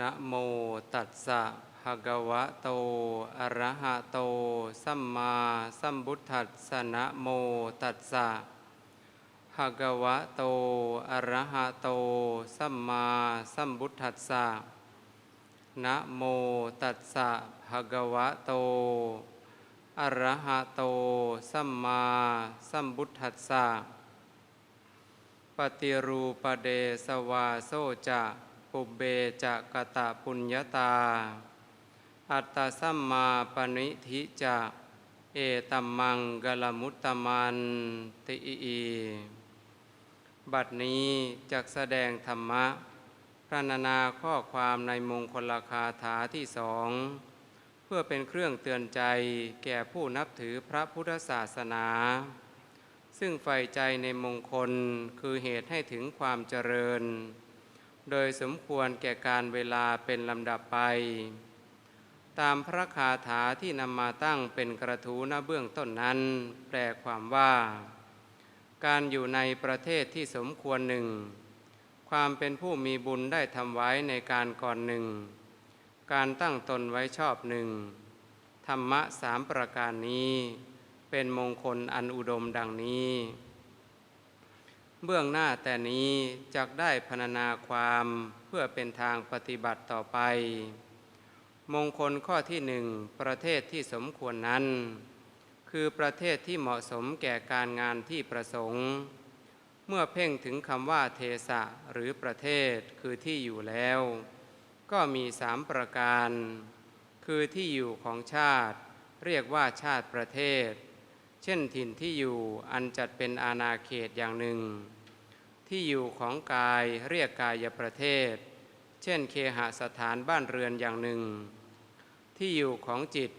นะโมตัสสะภะคะวะโต อะระหะโต สัมมาสัมพุทธัสสะนะโมตัสสะภะคะวะโต อะระหะโต สัมมาสัมพุทธัสสะนะโมตัสสะภะคะวะโต อะระหะโต สัมมาสัมพุทธัสสะปฏิรูปเดสวาโซจะ ปุเบจะกะตะปุญญาตา อัตตสัมมาปณิธิจะเอตัมมังกลมุตตมันติอีบัดนี้จักแสดงธรรมะพรรณนาข้อความในมงคลคาถาที่สอง เพื่อเป็นเครื่องเตือนใจแก่ผู้นับถือพระพุทธศาสนา ซึ่งใฝ่ใจในมงคลคือเหตุให้ถึงความเจริญ โดยสมควรแก่การเวลาเป็นลำดับไป ตามพระคาถาที่นำมาตั้งเป็นกระทู้หน้าเบื้องต้นนั้น แปลความว่า การอยู่ในประเทศที่สมควรหนึ่ง ความเป็นผู้มีบุญได้ทำไว้ในการก่อนหนึ่ง การตั้งตนไว้ชอบหนึ่ง ธรรมะสามประการนี้ เป็นมงคลอันอุดมดังนี้ เบื้องหน้าแต่นี้จักได้พรรณนาความเพื่อเป็นทางปฏิบัติต่อไป มงคลข้อที่หนึ่งประเทศที่สมควรนั้น คือประเทศที่เหมาะสมแก่การงานที่ประสงค์ เมื่อเพ่งถึงคำว่าเทสะหรือประเทศคือที่อยู่แล้ว ก็มีสามประการ คือที่อยู่ของชาติ เรียกว่าชาติประเทศ เช่นถิ่นที่อยู่อันจัดเป็นอาณาเขตอย่างหนึ่ง ที่อยู่ของกายเรียกกายประเทศ เช่นเคหสถานบ้านเรือนอย่างหนึ่ง ที่อยู่ของจิต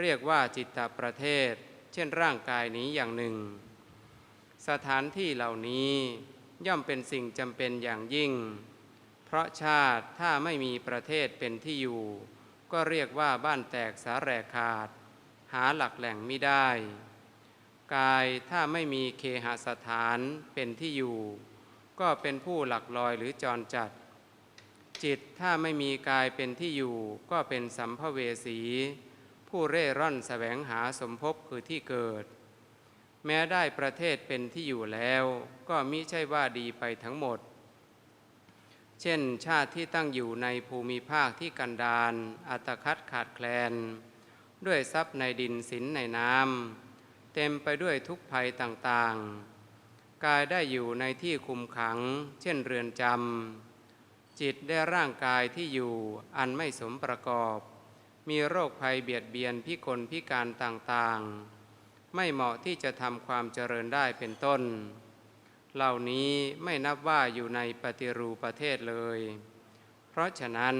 เรียกว่าจิตตประเทศ เช่นร่างกายนี้อย่างหนึ่ง สถานที่เหล่านี้ย่อมเป็นสิ่งจำเป็นอย่างยิ่ง เพราะชาติถ้าไม่มีประเทศเป็นที่อยู่ ก็เรียกว่าบ้านแตกสาแหรขาด หาหลักแหล่งไม่ได้ กายถ้าไม่มีเคหสถานเป็นที่อยู่ ก็เป็นผู้หลักลอยหรือจรจัด จิตถ้าไม่มีกายเป็นที่อยู่ ก็เป็นสัมภเวสี ผู้เร่ร่อนแสวงหาสมภพคือที่เกิด แม้ได้ประเทศเป็นที่อยู่แล้ว ก็มิใช่ว่าดีไปทั้งหมด เช่น ชาติที่ตั้งอยู่ในภูมิภาคที่กันดารอัตคัดขาดแคลน ด้วยทรัพย์ในดินสินในน้ำ เต็มไปด้วยทุกภัยต่างๆ กายได้อยู่ในที่คุมขัง เช่นเรือนจำ จิตได้ร่างกายที่อยู่อันไม่สมประกอบ มีโรคภัยเบียดเบียนพิกลพิการต่างๆ ไม่เหมาะที่จะทำความเจริญได้เป็นต้น เหล่านี้ไม่นับว่าอยู่ในปฏิรูปประเทศเลย เพราะฉะนั้น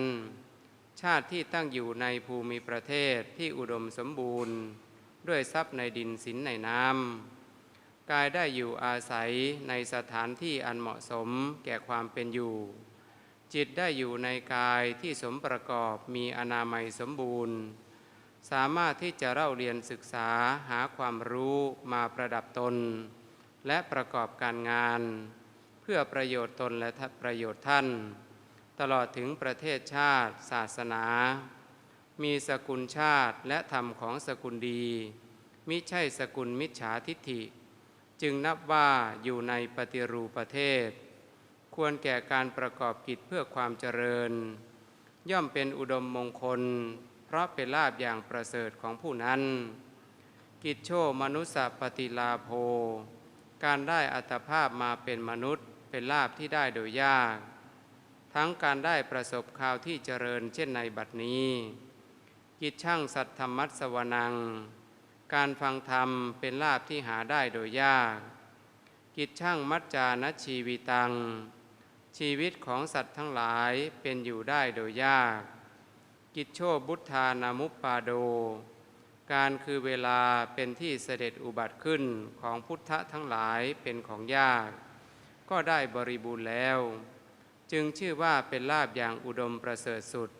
ชาติที่ตั้งอยู่ในภูมิประเทศที่อุดมสมบูรณ์ ด้วยทรัพย์ในดินสินในน้ำกายได้อยู่อาศัยในสถานที่อันเหมาะสมแก่ความเป็นอยู่ จิตได้อยู่ในกายที่สมประกอบมีอนามัยสมบูรณ์ สามารถที่จะเล่าเรียนศึกษาหาความรู้มาประดับตน และประกอบการงาน เพื่อประโยชน์ตนและประโยชน์ท่าน ตลอดถึงประเทศชาติศาสนา มีสกุลชาติและธรรมของสกุลดี มิใช่สกุลมิจฉาทิฏฐิ จึงนับว่าอยู่ในปฏิรูปประเทศ ควรแก่การประกอบกิจเพื่อความเจริญ ย่อมเป็นอุดมมงคล เพราะเป็นลาบอย่างประเสริฐของผู้นั้น กิจโชมนุสสปฏิลาโภ การได้อัตภาพมาเป็นมนุษย์ เป็นลาบที่ได้โดยยาก ทั้งการได้ประสบข่าวที่เจริญเช่นในบัดนี้ กิจช่างสัตธรรมัสวนัง การฟังธรรมเป็นลาบที่หาได้โดยยาก กิจช่างมัจจานชีวิตัง ชีวิตของสัตว์ทั้งหลายเป็นอยู่ได้โดยยาก กิจโชบุทธานามุปปาโด การคือเวลาเป็นที่เสด็จอุบัติขึ้นของพุทธทั้งหลายเป็นของยาก ก็ได้บริบูรณ์แล้ว จึงชื่อว่าเป็นลาบอย่างอุดมประเสริฐสุด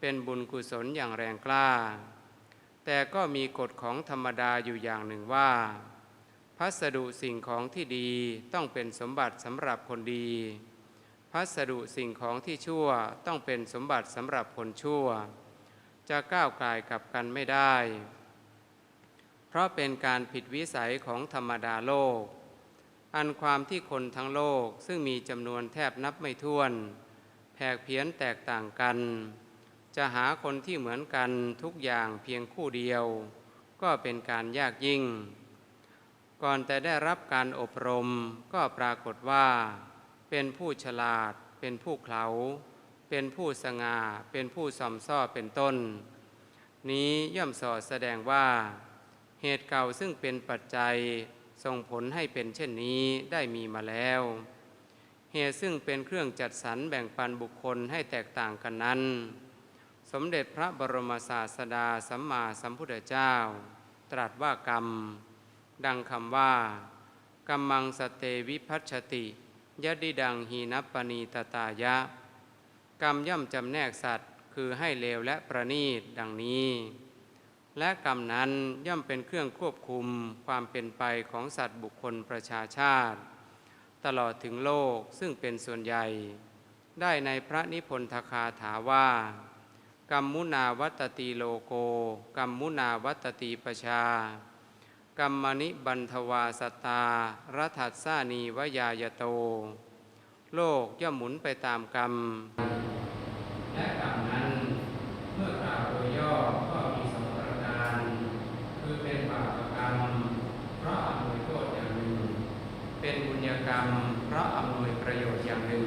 เป็นบุญกุศลอย่างแรงกล้า แต่ก็มีกฎของธรรมดาอยู่อย่างหนึ่งว่า พัสดุสิ่งของที่ดีต้องเป็นสมบัติสำหรับคนดี พัสดุสิ่งของที่ชั่วต้องเป็นสมบัติสำหรับคนชั่ว จะก้าวไกลกับกันไม่ได้ เพราะเป็นการผิดวิสัยของธรรมดาโลก อันความที่คนทั้งโลกซึ่งมีจำนวนแทบนับไม่ถ้วนแผกเพี้ยนแตกต่างกัน จะหาคนที่เหมือนกันทุกอย่างเพียงคู่เดียว ก็เป็นการยากยิ่ง ก่อนแต่ได้รับการอบรมก็ปรากฏว่า เป็นผู้ฉลาด เป็นผู้เขาเป็นผู้สง่าเป็นผู้สอมซ่อเป็นต้น นี้ย่อมสอดแสดงว่า เหตุเก่าซึ่งเป็นปัจจัยส่งผลให้เป็นเช่นนี้ได้มีมาแล้ว เหตุซึ่งเป็นเครื่องจัดสรรแบ่งปันบุคคลให้แตกต่างกันนั้น สมเด็จพระบรมศาสดาสัมมาสัมพุทธเจ้า ตรัสว่ากรรม ดังคำว่า กัมมังสเตวิพัชติยดิดังหีนัปปณีตตายะ กรรมย่อมจำแนกสัตว์คือให้เลวและประณีตดังนี้ และกรรมนั้นย่อมเป็นเครื่องควบคุมความเป็นไปของสัตว์บุคคลประชาชาติ ตลอดถึงโลกซึ่งเป็นส่วนใหญ่ ได้ในพระนิพนธคาถาว่า กัมมุนาวัตติโลโกกัมมุนาวัตติปชากัมมณิบันทวาสตารัฐัสสานีวยายโต โลกย่อมหมุนไปตามกรรมและกรรมนั้น เมื่อกล่าวโดยย่อก็มีสองประการ คือเป็นบาปกรรม เพราะอำนวยโทษอย่างหนึ่ง เป็นบุญญกรรม เพราะอำนวยประโยชน์อย่างหนึ่ง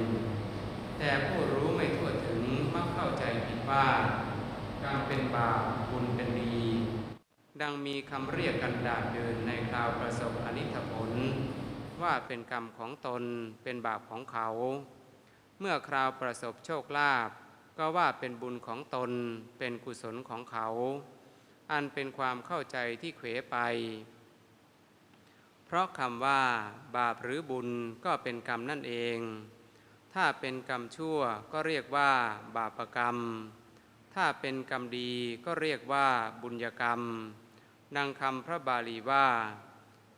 แต่ผู้รู้ไม่ทั่วถึงมักเข้าใจผิด ว่ากรรมเป็นบาปบุญเป็นดี ดังมีคำเรียกกันดาดเดินในคราวประสบอนิธผล ว่าเป็นกรรมของตนเป็นบาปของเขา เมื่อคราวประสบโชคลาภก็ว่าเป็นบุญของตนเป็นกุศลของเขา อันเป็นความเข้าใจที่เขวไป เพราะคำว่าบาปหรือบุญก็เป็นกรรมนั่นเอง ถ้าเป็นกรรมชั่วก็เรียกว่าบาปกรรม ถ้าเป็นกรรมดีก็เรียกว่าบุญกรรม ดังคำพระบาลีว่า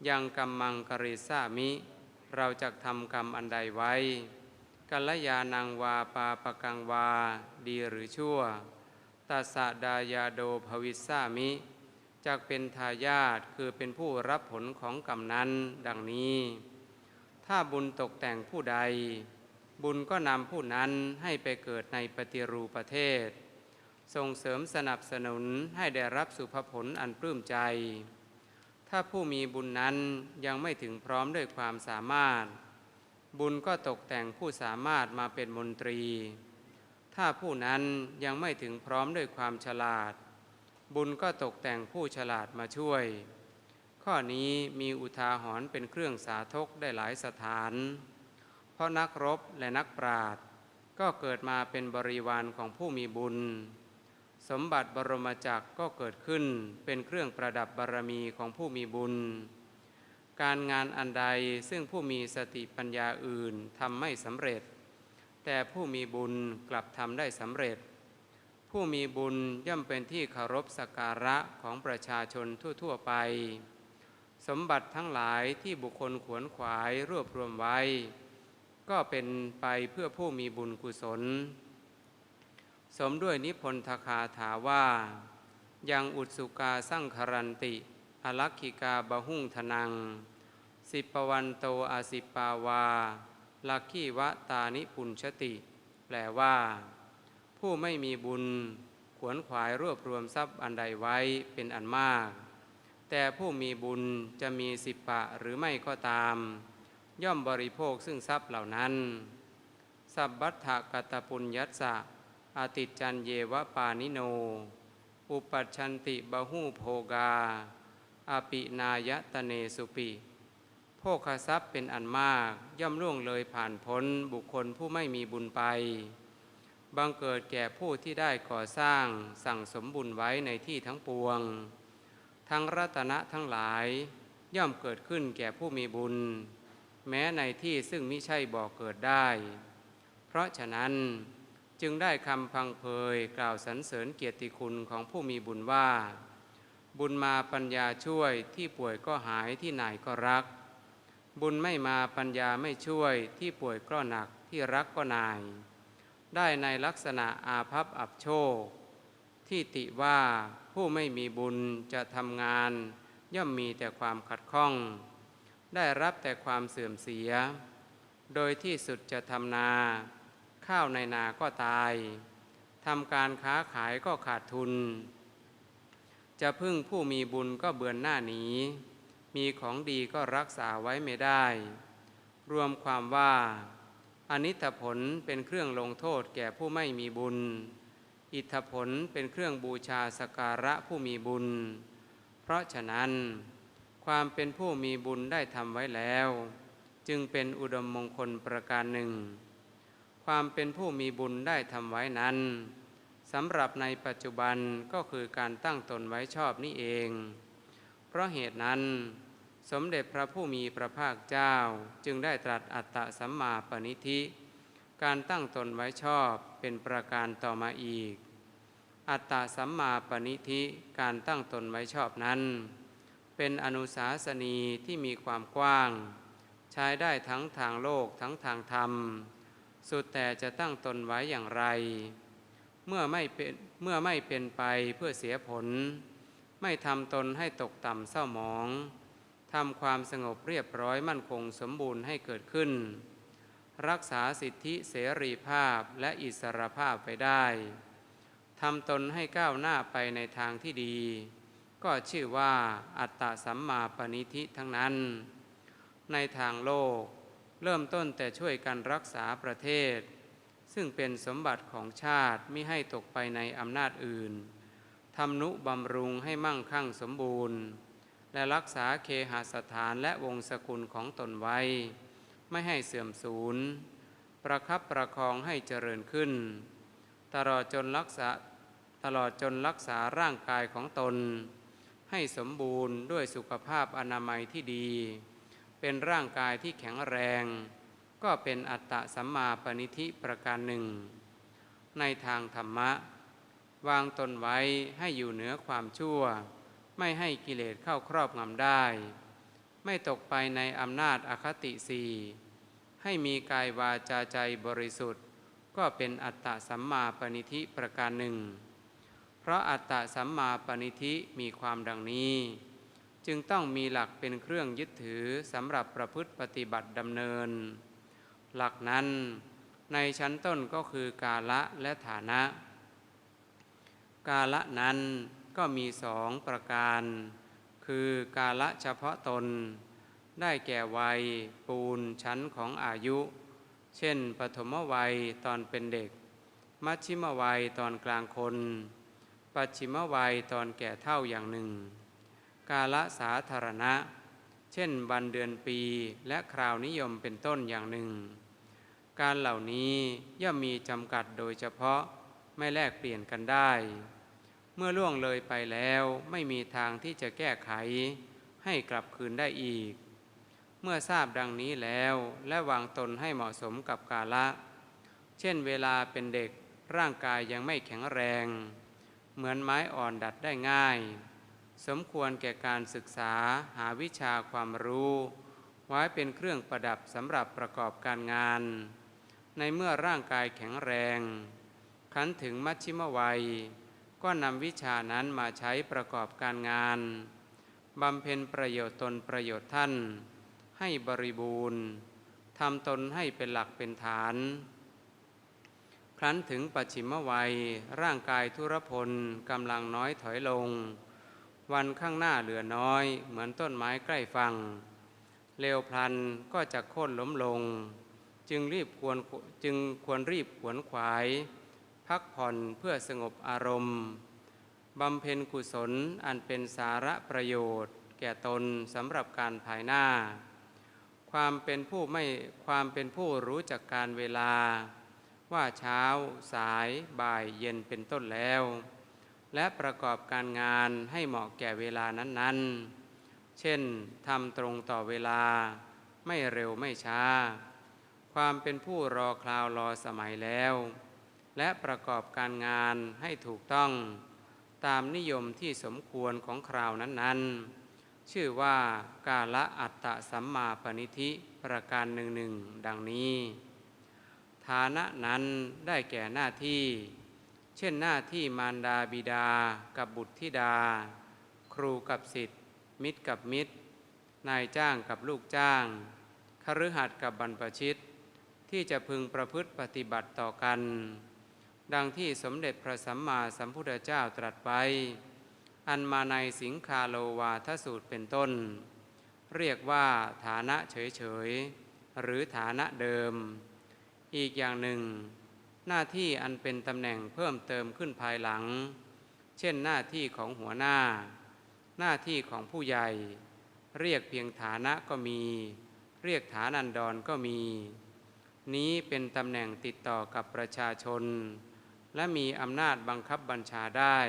ยังกรรมังกริสามิ เราจะทำกรรมอันใดไว้ กัลยาณังวาปาปกังวา ดีหรือชั่วตัสะดายาโดภวิสสามิจากเป็นทายาทคือเป็นผู้รับผลของกรรมนั้นดังนี้ ถ้าบุญตกแต่งผู้ใด บุญก็นำผู้นั้นให้ไปเกิดในปฏิรูปประเทศ ส่งเสริมสนับสนุนให้ได้รับสุภผลอันปลื้มใจ ถ้าผู้มีบุญนั้นยังไม่ถึงพร้อมด้วยความสามารถ บุญก็ตกแต่งผู้สามารถมาเป็นมนตรี ถ้าผู้นั้นยังไม่ถึงพร้อมด้วยความฉลาด บุญก็ตกแต่งผู้ฉลาดมาช่วย ข้อนี้มีอุทาหรณ์เป็นเครื่องสาธกได้หลายสถาน เพราะนักรบและนักปราชญ์ก็เกิดมาเป็นบริวารของผู้มีบุญ สมบัติบรมจักรก็เกิดขึ้นเป็นเครื่องประดับบารมีของผู้มีบุญ การงานอันใดซึ่งผู้มีสติปัญญาอื่นทำไม่สำเร็จ แต่ผู้มีบุญกลับทำได้สำเร็จ ผู้มีบุญย่อมเป็นที่เคารพสักการะของประชาชนทั่ว ๆ ไป สมบัติทั้งหลายที่บุคคลขวนขวายรวบรวมไว้ ก็เป็นไปเพื่อผู้มีบุญกุศล สมด้วยนิพนธคาถาว่า ยังอุตสุกาสั่งคารันติ อลักขิกาบะหุ่งทนัง สิปวันโตอาสิปาวา ลักขีวะตานิปุญชติ แปลว่า ผู้ไม่มีบุญ ขวนขวายรวบรวมทรัพย์อันใดไว้เป็นอันมาก แต่ผู้มีบุญจะมีสิบปะหรือไม่ก็ตาม ย่อมบริโภคซึ่งทรัพย์เหล่านั้น สัพบัตถกตปุญญัสสะ อาติจจันเยวะปานิโน อุปัชชันติบะหูโภกาอปินายตเนสุปิโภคทรัพย์เป็นอันมาก ย่อมล่วงเลยผ่านพ้นบุคคลผู้ไม่มีบุญไป บังเกิดแก่ผู้ที่ได้ก่อสร้างสั่งสมบุญไว้ในที่ทั้งปวง ทั้งรัตนะทั้งหลาย ย่อมเกิดขึ้นแก่ผู้มีบุญ แม้ในที่ซึ่งมิใช่บ่อเกิดได้ เพราะฉะนั้น จึงได้คำพังเพยกล่าวสรรเสริญเกียรติคุณของผู้มีบุญว่า บุญมาปัญญาช่วยที่ป่วยก็หายที่ไหนก็รัก บุญไม่มาปัญญาไม่ช่วยที่ป่วยก็หนักทที่รักก็นาย ได้ในลักษณะอาภัพอับโชค ที่ติว่าผู้ไม่มีบุญจะทำงาน ย่อมมีแต่ความขัดข้อง ได้รับแต่ความเสื่อมเสีย โดยที่สุดจะทำนา ข้าวในนาก็ตายทำการค้าขายก็ขาดทุน จะพึ่งผู้มีบุญก็เบือนหน้าหนี มีของดีก็รักษาไว้ไม่ได้ รวมความว่าอนิจผลเป็นเครื่องลงโทษแก่ผู้ไม่มีบุญ อิทธผลเป็นเครื่องบูชาสการะผู้มีบุญ เพราะฉะนั้น ความเป็นผู้มีบุญได้ทำไว้แล้ว จึงเป็นอุดมมงคลประการหนึ่ง ความเป็นผู้มีบุญได้ทำไว้นั้นสำหรับในปัจจุบันก็คือการตั้งตนไว้ชอบนี่เอง เพราะเหตุนั้น สมเด็จพระผู้มีพระภาคเจ้าจึงได้ตรัสอัตตสัมมาปณิธิ การตั้งตนไว้ชอบเป็นประการต่อมาอีก อัตตสัมมาปณิธิการตั้งตนไว้ชอบนั้น เป็นอนุสาสนีที่มีความกว้าง ใช้ได้ทั้งทางโลกทั้งทางธรรม สุดแต่จะตั้งตนไว้อย่างไร เมื่อไม่เป็นเมื่อไม่เป็นไปเพื่อเสียผล ไม่ทำตนให้ตกต่ำเศร้าหมองทำความสงบเรียบร้อยมั่นคงสมบูรณ์ให้เกิดขึ้น รักษาสิทธิเสรีภาพและอิสรภาพไปได้ทำตนให้ก้าวหน้าไปในทางที่ดี ก็ชื่อว่าอัตตสัมมาปณิธิทั้งนั้น ในทางโลก เริ่มต้นแต่ช่วยกันรักษาประเทศ ซึ่งเป็นสมบัติของชาติมิให้ตกไปในอำนาจอื่นทำนุบำรุงให้มั่งคั่งสมบูรณ์ และรักษาเคหสถานและวงศกุลของตนไว้ ไม่ให้เสื่อมสูญ ประคับประคองให้เจริญขึ้น ตลอดจนรักษาตลอดจนรักษาร่างกายของตน ให้สมบูรณ์ด้วยสุขภาพอนามัยที่ดี เป็นร่างกายที่แข็งแรง ก็เป็นอัตตะสัมมาปณิธิประการหนึ่ง ในทางธรรมะ วางตนไว้ให้อยู่เหนือความชั่ว ไม่ให้กิเลสเข้าครอบงำได้ ไม่ตกไปในอำนาจอคติสีให้มีกายวาจาใจบริสุทธิ์ ก็เป็นอัตตะสัมมาปณิธิประการหนึ่ง เพราะอัตตะสัมมาปณิธิมีความดังนี้ จึงต้องมีหลักเป็นเครื่องยึดถือสำหรับประพฤติปฏิบัติดำเนิน หลักนั้นในชั้นต้นก็คือกาละและฐานะ กาละนั้นก็มีสองประการ คือกาละเฉพาะตน ได้แก่วัยปูนชั้นของอายุ เช่น ปฐมวัยตอนเป็นเด็ก มัชชิมวัยตอนกลางคน ปัจฉิมวัยตอนแก่เท่าอย่างหนึ่ง กาละสาธารณะ เช่นวันเดือนปีและคราวนิยมเป็นต้นอย่างหนึ่ง การเหล่านี้ย่อมมีจำกัดโดยเฉพาะไม่แลกเปลี่ยนกันได้ เมื่อล่วงเลยไปแล้วไม่มีทางที่จะแก้ไข ให้กลับคืนได้อีก เมื่อทราบดังนี้แล้วและวางตนให้เหมาะสมกับกาละ เช่นเวลาเป็นเด็กร่างกายยังไม่แข็งแรง เหมือนไม้อ่อนดัดได้ง่าย สมควรแก่การศึกษาหาวิชาความรู้ ไว้เป็นเครื่องประดับสำหรับประกอบการงาน ในเมื่อร่างกายแข็งแรง ขันถึงมัชชิมวัย ก็นำวิชานั้นมาใช้ประกอบการงานบำเพ็ญประโยชน์ตนประโยชน์ท่าน ให้บริบูรณ์ทำตนให้เป็นหลักเป็นฐาน ครั้นถึงปัจฉิมวัยร่างกายทุรพลกำลังน้อยถอยลง วันข้างหน้าเหลือน้อย เหมือนต้นไม้ใกล้ฟังเร็วพลันก็จะโค่นล้มลง จึงรีบควรจึงควรรีบขวนขวาย พักผ่อนเพื่อสงบอารมณ์บำเพ็ญกุศลอันเป็นสาระประโยชน์ แก่ตนสำหรับการภายหน้า ความเป็นผู้ไม่ความเป็นผู้รู้จักการเวลา ว่าเช้าสายบ่ายเย็นเป็นต้นแล้ว และประกอบการงานให้เหมาะแก่เวลานั้นๆ เช่นทำตรงต่อเวลา ไม่เร็วไม่ช้า ความเป็นผู้รอคราวรอสมัยแล้ว และประกอบการงานให้ถูกต้อง ตามนิยมที่สมควรของคราวนั้นๆ ชื่อว่ากาละอัตตะสัมมาปณิธิประการหนึ่งหนึ่งดังนี้ ฐานะนั้นได้แก่หน้าที่ เช่นหน้าที่มารดาบิดา กับบุตรธิดา ครูกับสิทธิ์ มิตรกับมิตร นายจ้างกับลูกจ้างคฤหัสถ์กับบรรพชิต ที่จะพึงประพฤติปฏิบัติต่อกัน ดังที่สมเด็จพระสัมมาสัมพุทธเจ้าตรัสไว้ อันมาในสิงคาโลวาทสูตรเป็นต้น เรียกว่าฐานะเฉยๆ หรือฐานะเดิม อีกอย่างหนึ่ง หน้าที่อันเป็นตำแหน่งเพิ่มเติมขึ้นภายหลัง เช่นหน้าที่ของหัวหน้า หน้าที่ของผู้ใหญ่ เรียกเพียงฐานะก็มี เรียกฐานันดรก็มี นี้เป็นตำแหน่งติดต่อกับประชาชน และมีอำนาจบังคับบัญชาได้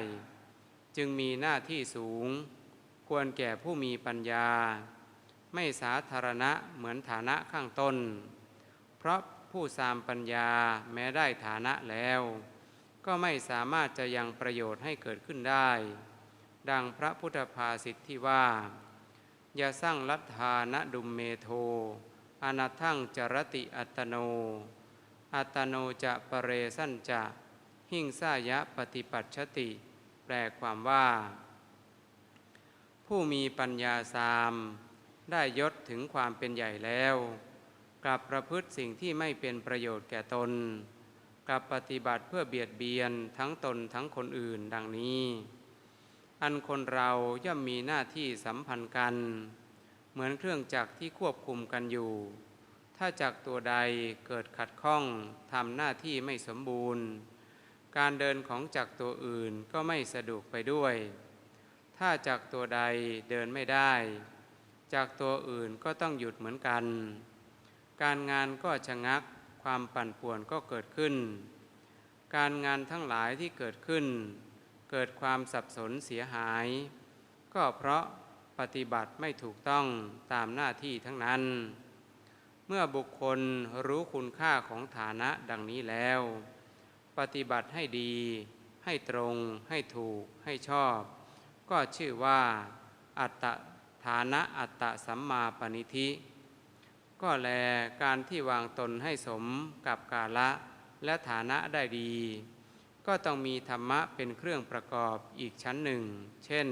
จึงมีหน้าที่สูง ควรแก่ผู้มีปัญญา ไม่สาธารณะเหมือนฐานะข้างต้น เพราะ ผู้สามปัญญาแม้ได้ฐานะแล้ว ก็ไม่สามารถจะยังประโยชน์ให้เกิดขึ้นได้ ดังพระพุทธภาษิตที่ว่าอย่าสร้างลัทธานะดุมเมโทอนาทั่งจรติอัตโน อัตโนจะปะเรสั้นจะ หิ่งสายะปฏิปัชติ แปลความว่า ผู้มีปัญญาสาม ได้ยศถึงความเป็นใหญ่แล้ว กลับประพฤติสิ่งที่ไม่เป็นประโยชน์แก่ตน กลับปฏิบัติเพื่อเบียดเบียนทั้งตนทั้งคนอื่นดังนี้ อันคนเราย่อมมีหน้าที่สัมพันธ์กัน เหมือนเครื่องจักรที่ควบคุมกันอยู่ ถ้าจักรตัวใดเกิดขัดข้องทำหน้าที่ไม่สมบูรณ์ การเดินของจักรตัวอื่นก็ไม่สะดวกไปด้วย ถ้าจักรตัวใดเดินไม่ได้จักรตัวอื่นก็ต้องหยุดเหมือนกัน การงานก็ชะงักความปั่นป่วนก็เกิดขึ้น การงานทั้งหลายที่เกิดขึ้น เกิดความสับสนเสียหาย ก็เพราะปฏิบัติไม่ถูกต้องตามหน้าที่ทั้งนั้น เมื่อบุคคลรู้คุณค่าของฐานะดังนี้แล้ว ปฏิบัติให้ดี ให้ตรง ให้ถูก ให้ชอบ ก็ชื่อว่า อัตฐานะอัตตสัมมาปณิธิ ก็แลการที่วางตนให้สมกับกาละและฐานะได้ดี ก็ต้องมีธรรมะเป็นเครื่องประกอบอีกชั้นหนึ่ง เช่น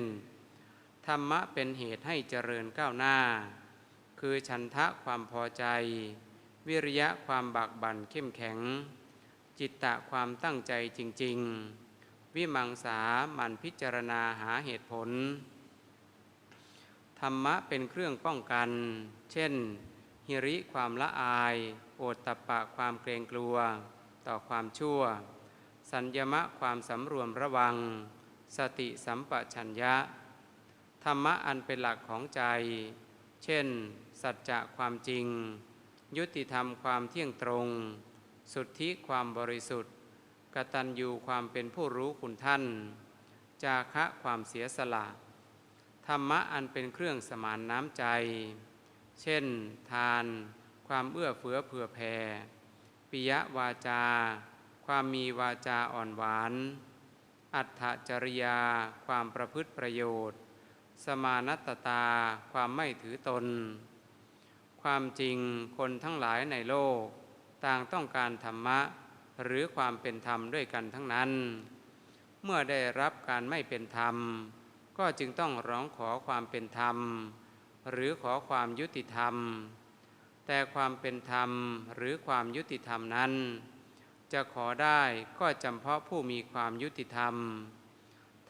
ธรรมะเป็นเหตุให้เจริญก้าวหน้า คือฉันทะความพอใจ วิริยะความบากบั่นเข้มแข็ง จิตตะความตั้งใจจริง ๆ วิมังสาหมันพิจารณาหาเหตุผล ธรรมะเป็นเครื่องป้องกัน เช่น หิริความละอาย โอตตะปะความเกรงกลัว ต่อความชั่ว สัญญมะความสำรวมระวัง สติสัมปชัญญะ ธรรมะอันเป็นหลักของใจ เช่น สัจจะความจริง ยุติธรรมความเที่ยงตรง สุทธิความบริสุทธิ์กตัญญูความเป็นผู้รู้คุณท่าน จาคะความเสียสละ ธรรมะอันเป็นเครื่องสมานน้ำใจ เช่น ทาน ความเอื้อเฟื้อเผื่อแผ่ปิยวาจา ความมีวาจาอ่อนหวาน อัตถจริยา ความประพฤติประโยชน์ สมานัตตา ความไม่ถือตน ความจริงคนทั้งหลายในโลก ต่างต้องการธรรมะ หรือความเป็นธรรมด้วยกันทั้งนั้น เมื่อได้รับการไม่เป็นธรรม ก็จึงต้องร้องขอความเป็นธรรม หรือขอความยุติธรรม แต่ความเป็นธรรมหรือความยุติธรรมนั้น จะขอได้ก็จำเพาะผู้มีความยุติธรรม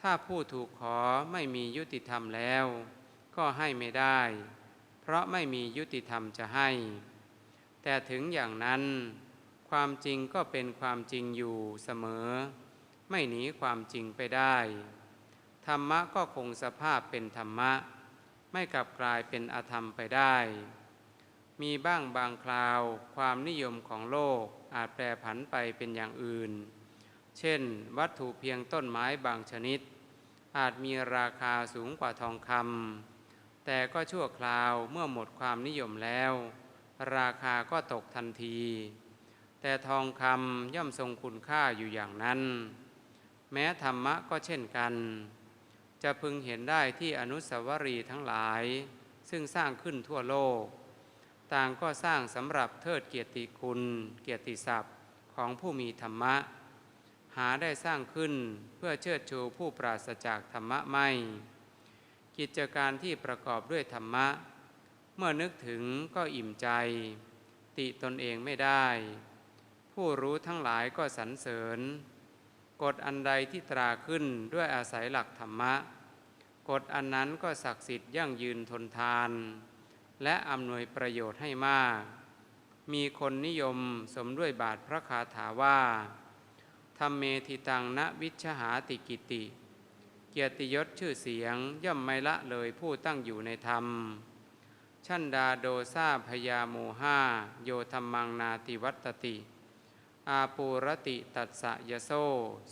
ถ้าผู้ถูกขอไม่มียุติธรรมแล้ว ก็ให้ไม่ได้ เพราะไม่มียุติธรรมจะให้ แต่ถึงอย่างนั้น ความจริงก็เป็นความจริงอยู่เสมอ ไม่หนีความจริงไปได้ ธรรมะก็คงสภาพเป็นธรรมะ ไม่กลับกลายเป็นอธรรมไปได้ มีบ้างบางคราว ความนิยมของโลกอาจแปรผันไปเป็นอย่างอื่น เช่น วัตถุเพียงต้นไม้บางชนิด อาจมีราคาสูงกว่าทองคำแต่ก็ชั่วคราวเมื่อหมดความนิยมแล้ว ราคาก็ตกทันที แต่ทองคำย่อมทรงคุณค่าอยู่อย่างนั้น แม้ธรรมะก็เช่นกัน จะพึงเห็นได้ที่อนุสาวรีย์ทั้งหลาย ซึ่งสร้างขึ้นทั่วโลก ต่างก็สร้างสำหรับเทิดเกียรติคุณ เกียรติศัพท์ของผู้มีธรรมะ หาได้สร้างขึ้นเพื่อเชิดชูผู้ปราศจากธรรมะไม่ กิจการที่ประกอบด้วยธรรมะ เมื่อนึกถึงก็อิ่มใจ ติตนเองไม่ได้ ผู้รู้ทั้งหลายก็สรรเสริญ กฎอันใดที่ตราขึ้นด้วยอาศัยหลักธรรมะ กฎอันนั้นก็ศักดิ์สิทธิ์ยั่งยืนทนทาน และอำนวยประโยชน์ให้มาก มีคนนิยมสมด้วยบาทพระคาถาว่าธรรมเมธิตังนะวิชหาติกิติ เกียรติยศชื่อเสียงย่อมไม่ละเลยผู้ตั้งอยู่ในธรรม ชั่นดาโดซาพยาโมหาโยธรรมังนาติวัตติ อาปูรติตัสสะยโซ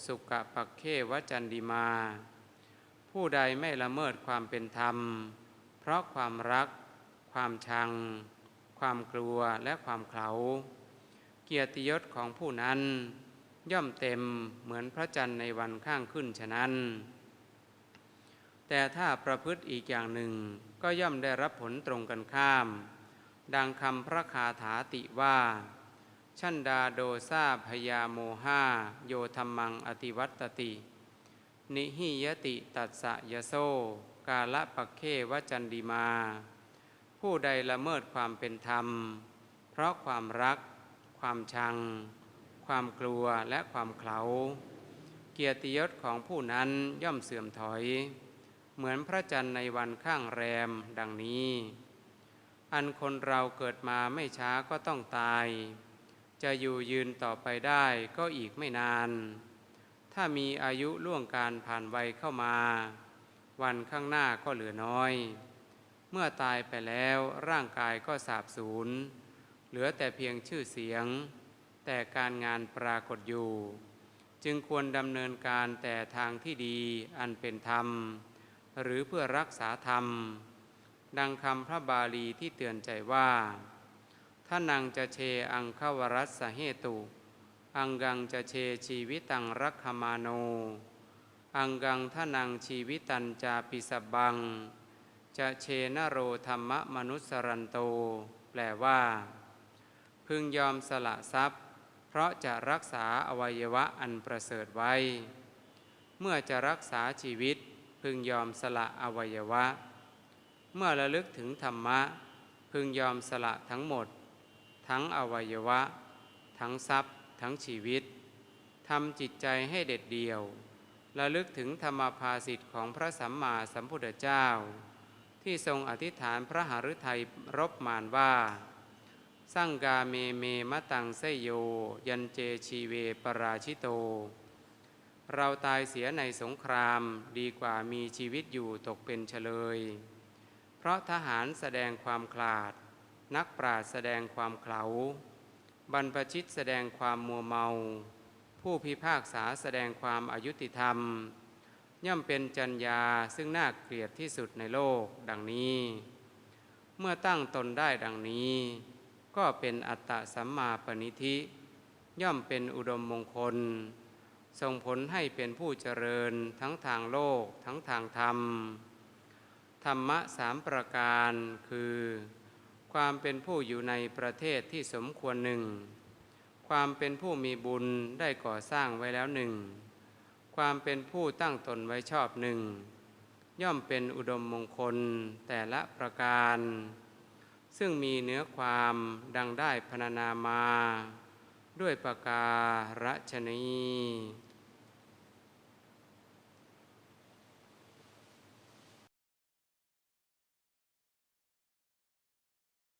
สุกะปักเขวจันดิมา ผู้ใดไม่ละเมิดความเป็นธรรม เพราะความรัก ความชัง ความกลัวและความเขาเกียรติยศของผู้นั้น ย่อมเต็มเหมือนพระจันทร์ในวันข้างขึ้นฉะนั้น แต่ถ้าประพฤติอีกอย่างหนึ่งก็ย่อมได้รับผลตรงกันข้าม ดังคำพระคาถาติว่า ชันดาโดซาพยาโมหาโยธรรมังอติวัตติ นิหิยติตัสสะยโซ กาละปักเขวจันดิมา ผู้ใดละเมิดความเป็นธรรม เพราะความรัก ความชัง ความกลัวและความเขลาเกียรติยศของผู้นั้นย่อมเสื่อมถอย เหมือนพระจันทร์ในวันข้างแรมดังนี้ อันคนเราเกิดมาไม่ช้าก็ต้องตาย จะอยู่ยืนต่อไปได้ก็อีกไม่นาน ถ้ามีอายุล่วงการผ่านวัยเข้ามา วันข้างหน้าก็เหลือน้อย เมื่อตายไปแล้วร่างกายก็สาบสูญ เหลือแต่เพียงชื่อเสียง แต่การงานปรากฏอยู่ จึงควรดำเนินการแต่ทางที่ดีอันเป็นธรรม หรือเพื่อรักษาธรรม ดังคำพระบาลีที่เตือนใจว่า ถ้านังจะเชอังคาวรัสสเหตุ อังกังจะเชชีวิตังรักขมาโน อังกังท่านังชีวิตันจาปิสบบัง จะเชนโรธรรมมนุสสรันโต แปลว่า พึงยอมสละทรัพย์ เพราะจะรักษาอวัยวะอันประเสริฐไว้ เมื่อจะรักษาชีวิตพึงยอมสละอวัยวะ เมื่อระลึกถึงธรรมะ พึงยอมสละทั้งหมด ทั้งอวัยวะ ทั้งทรัพย์ ทั้งชีวิตทำจิตใจให้เด็ดเดี่ยวระลึกถึงธรรมภาสิทธิ์ของพระสัมมาสัมพุทธเจ้า ที่ทรงอธิษฐานพระหฤทัยรบมานว่า สั่งกาเมเมมะตังไสโย ยันเจชีเวปราชิโต เราตายเสียในสงครามดีกว่ามีชีวิตอยู่ตกเป็นเฉลย เพราะทหารแสดงความขลาด นักปราชญ์แสดงความเขลาบรรพชิตแสดงความมัวเมา ผู้พิพากษาแสดงความอายุติธรรม ย่อมเป็นจัญญาซึ่งน่าเกลียดที่สุดในโลกดังนี้ เมื่อตั้งตนได้ดังนี้ ก็เป็นอัตตะสัมมาปณิธิ ย่อมเป็นอุดมมงคล ส่งผลให้เป็นผู้เจริญทั้งทางโลกทั้งทางธรรม ธรรมะสามประการคือ ความเป็นผู้อยู่ในประเทศที่สมควรหนึ่ง ความเป็นผู้มีบุญได้ก่อสร้างไว้แล้วหนึ่ง ความเป็นผู้ตั้งตนไว้ชอบหนึ่ง ย่อมเป็นอุดมมงคลแต่ละประการ ซึ่งมีเนื้อความดังได้พรรณนามา ด้วยประการฉนี